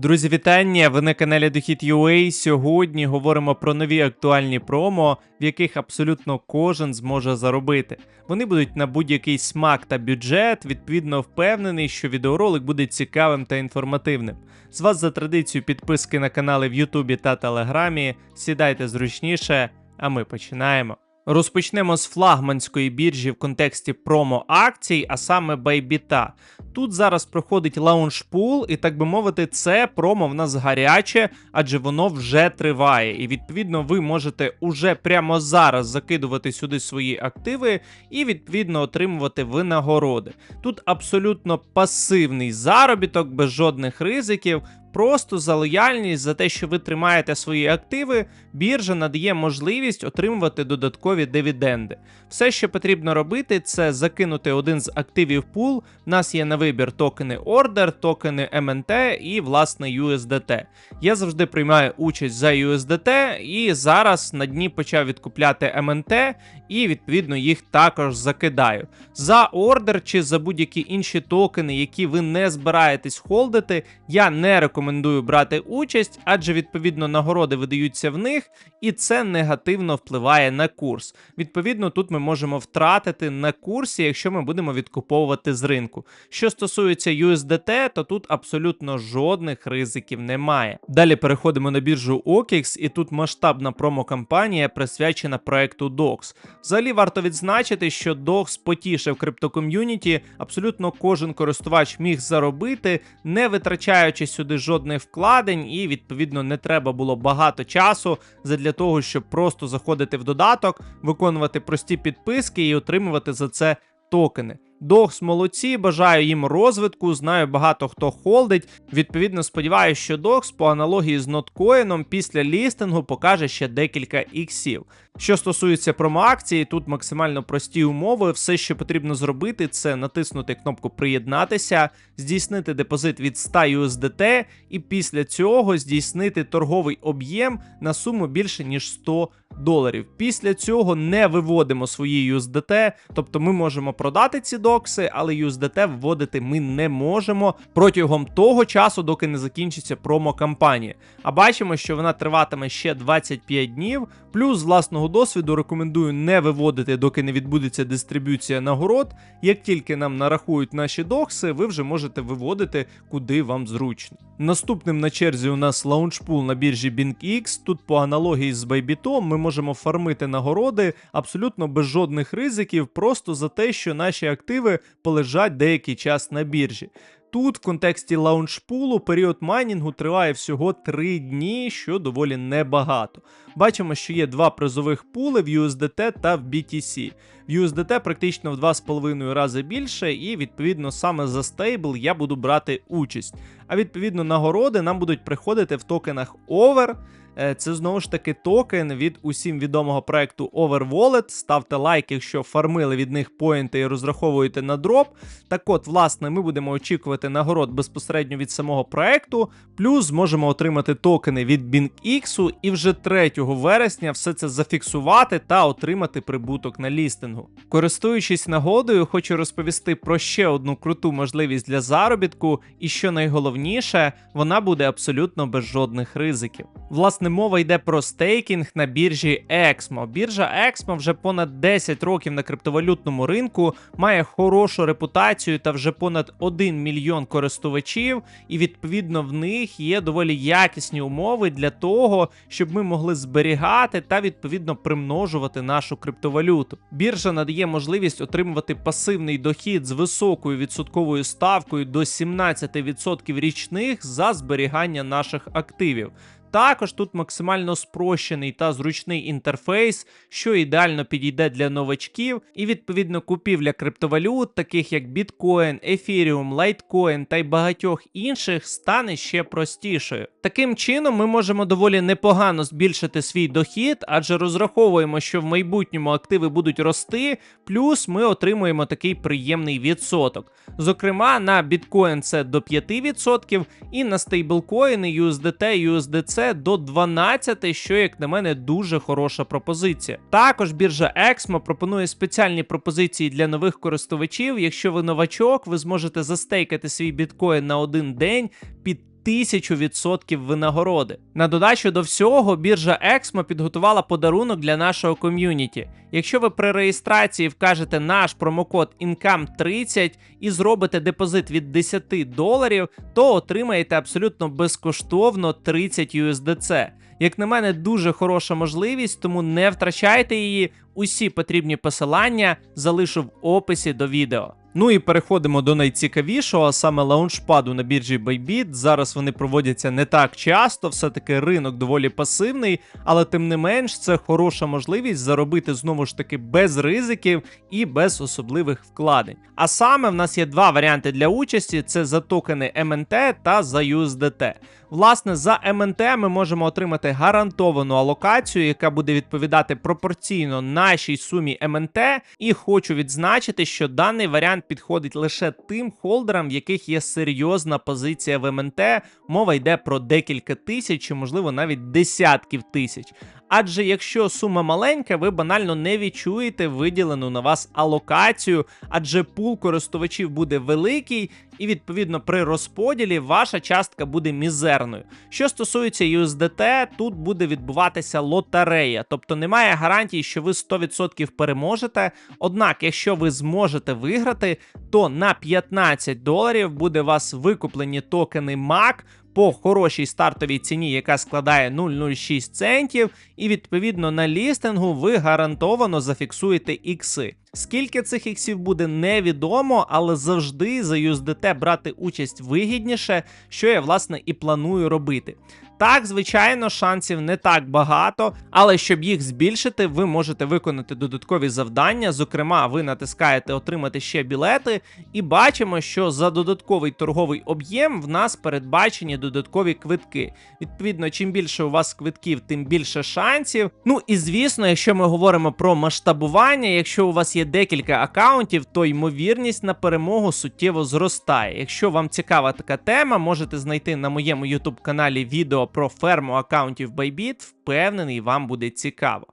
Друзі, вітання! Ви на каналі Дохід UA. Сьогодні говоримо про нові актуальні промо, в яких абсолютно кожен зможе заробити. Вони будуть на будь-який смак та бюджет. Відповідно, впевнений, що відеоролик буде цікавим та інформативним. З вас за традицію підписки на канали в Ютубі та Телеграмі. Сідайте зручніше, а ми починаємо. Розпочнемо з флагманської біржі в контексті промо-акцій, а саме Байбіта. Тут зараз проходить лаунж-пул, і так би мовити, це промо в нас гаряче, адже воно вже триває. І відповідно ви можете уже прямо зараз закидувати сюди свої активи і відповідно отримувати винагороди. Тут абсолютно пасивний заробіток, без жодних ризиків. Просто за лояльність, за те, що ви тримаєте свої активи, біржа надає можливість отримувати додаткові дивіденди. Все, що потрібно робити, це закинути один з активів пул. У нас є на вибір токени Order, токени MNT і власне USDT. Я завжди приймаю участь за USDT і зараз на дні почав відкупляти MNT і відповідно їх також закидаю. За ордер чи за будь-які інші токени, які ви не збираєтесь холдити, я не рекомендую брати участь, адже відповідно нагороди видаються в них, і це негативно впливає на курс. Відповідно, тут ми можемо втратити на курсі, якщо ми будемо відкуповувати з ринку. Що стосується USDT, то тут абсолютно жодних ризиків немає. Далі переходимо на біржу OKX, і тут масштабна промо-кампанія присвячена проекту DOX. Взагалі варто відзначити, що DOX потішив криптоком'юніті, абсолютно кожен користувач міг заробити, не витрачаючи сюди жодних вкладень, і відповідно не треба було багато часу для того, щоб просто заходити в додаток, виконувати прості підписки і отримувати за це токени. Докс молодці, бажаю їм розвитку. Знаю, багато хто холдить. Відповідно, сподіваюся, що Докс по аналогії з ноткоїном після лістингу покаже ще декілька іксів. Що стосується промоакції, тут максимально прості умови. Все, що потрібно зробити, це натиснути кнопку Приєднатися, здійснити депозит від 100 USDT, і після цього здійснити торговий об'єм на суму більше ніж 100 доларів. Після цього не виводимо свої USDT, тобто ми можемо продати ці докси, але USDT вводити ми не можемо протягом того часу, доки не закінчиться промо-кампанія. А бачимо, що вона триватиме ще 25 днів. Плюс власного досвіду рекомендую не виводити, доки не відбудеться дистриб'юція нагород. Як тільки нам нарахують наші докси, ви вже можете виводити куди вам зручно. Наступним на черзі у нас лаунчпул на біржі BinkX. Тут по аналогії з Bybit ми можемо фармити нагороди абсолютно без жодних ризиків, просто за те, що наші активи полежать деякий час на біржі. Тут, в контексті лаунчпулу, період майнінгу триває всього 3 дні, що доволі небагато. Бачимо, що є два призових пули в USDT та в BTC. В USDT практично в 2,5 рази більше, і відповідно саме за стейбл я буду брати участь. А відповідно нагороди нам будуть приходити в токенах Over. Е, це знову ж таки токен від усім відомого проекту Overwallet. Ставте лайк, якщо фармили від них поінти і розраховуєте на дроп. Так от, власне, ми будемо очікувати нагород безпосередньо від самого проекту. Плюс зможемо отримати токени від BinkX і вже 3 вересня все це зафіксувати та отримати прибуток на лістингу. Користуючись нагодою, хочу розповісти про ще одну круту можливість для заробітку, і що найголовніше, вона буде абсолютно без жодних ризиків. Власне, мова йде про стейкінг на біржі Exmo. Біржа Exmo вже понад 10 років на криптовалютному ринку, має хорошу репутацію та вже понад 1 мільйон користувачів, і відповідно в них є доволі якісні умови для того, щоб ми могли зберігати та відповідно примножувати нашу криптовалюту. Біржа надає можливість отримувати пасивний дохід з високою відсотковою ставкою до 17% річних за зберігання наших активів. Також тут максимально спрощений та зручний інтерфейс, що ідеально підійде для новачків, і відповідно купівля криптовалют, таких як біткоін, ефіріум, лайткоін та й багатьох інших, стане ще простішою. Таким чином, ми можемо доволі непогано збільшити свій дохід, адже розраховуємо, що в майбутньому активи будуть рости, плюс ми отримуємо такий приємний відсоток. Зокрема, на біткоін це до 5%, і на стейблкоїни USDT, USDC до 12%, що, як на мене, дуже хороша пропозиція. Також біржа Exmo пропонує спеціальні пропозиції для нових користувачів. Якщо ви новачок, ви зможете застейкати свій біткоін на один день під 1000% винагороди. На додачу до всього, біржа Exmo підготувала подарунок для нашого ком'юніті. Якщо ви при реєстрації вкажете наш промокод INCOME30 і зробите депозит від 10 доларів, то отримаєте абсолютно безкоштовно 30 USDC. Як на мене, дуже хороша можливість, тому не втрачайте її. Усі потрібні посилання залишу в описі до відео. Ну і переходимо до найцікавішого, а саме лаунчпаду на біржі Bybit. Зараз вони проводяться не так часто, все-таки ринок доволі пасивний, але тим не менш це хороша можливість заробити знову ж таки без ризиків і без особливих вкладень. А саме в нас є два варіанти для участі: це за токени MNT та за USDT. Власне, за МНТ ми можемо отримати гарантовану алокацію, яка буде відповідати пропорційно нашій сумі МНТ. І хочу відзначити, що даний варіант підходить лише тим холдерам, в яких є серйозна позиція в МНТ. Мова йде про декілька тисяч, чи можливо навіть десятків тисяч. Адже якщо сума маленька, ви банально не відчуєте виділену на вас алокацію, адже пул користувачів буде великий, і відповідно при розподілі ваша частка буде мізерною. Що стосується USDT, тут буде відбуватися лотерея, тобто немає гарантії, що ви 100% переможете. Однак, якщо ви зможете виграти, то на 15 доларів буде у вас викуплені токени MAC, по хорошій стартовій ціні, яка складає 0,06 центів, і відповідно на лістингу ви гарантовано зафіксуєте ікси. Скільки цих іксів буде невідомо, але завжди за USDT брати участь вигідніше, що я власне і планую робити. Так, звичайно, шансів не так багато, але щоб їх збільшити, ви можете виконати додаткові завдання. Зокрема, ви натискаєте отримати ще білети, і бачимо, що за додатковий торговий об'єм в нас передбачені додаткові квитки. Відповідно, чим більше у вас квитків, тим більше шансів. Ну і звісно, якщо ми говоримо про масштабування, якщо у вас є декілька акаунтів, то ймовірність на перемогу суттєво зростає. Якщо вам цікава така тема, можете знайти на моєму YouTube каналі відео про ферму акаунтів Bybit, впевнений, вам буде цікаво.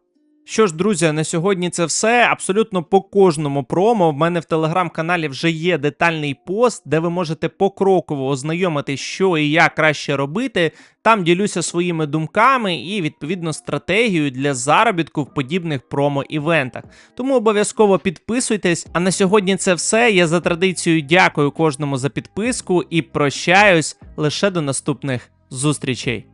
Що ж, друзі, на сьогодні це все. Абсолютно по кожному промо. В мене в телеграм-каналі вже є детальний пост, де ви можете покроково ознайомити, що і як краще робити. Там ділюся своїми думками і відповідно стратегією для заробітку в подібних промо-івентах. Тому обов'язково підписуйтесь. А на сьогодні це все. Я за традицією дякую кожному за підписку і прощаюсь лише до наступних зустрічей.